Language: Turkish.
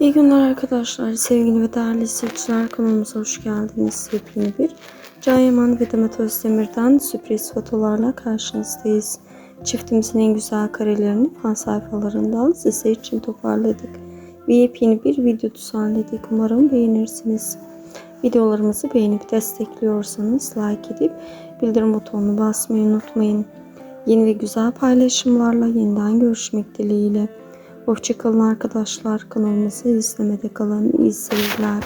İyi günler arkadaşlar. Sevgili ve değerli izleyiciler kanalımıza hoş geldiniz. Yepyeni bir Can Yaman ve Demet Özdemir'den sürpriz fotolarla karşınızdayız. Çiftimizin en güzel karelerini fan sayfalarından size için toparladık. Ve yepyeni bir video düzenledik. Umarım beğenirsiniz. Videolarımızı beğenip destekliyorsanız like edip bildirim butonunu basmayı unutmayın. Yeni ve güzel paylaşımlarla yeniden görüşmek dileğiyle. Hoşçakalın arkadaşlar. Kanalımızı izlemede kalın. İyi seyirler.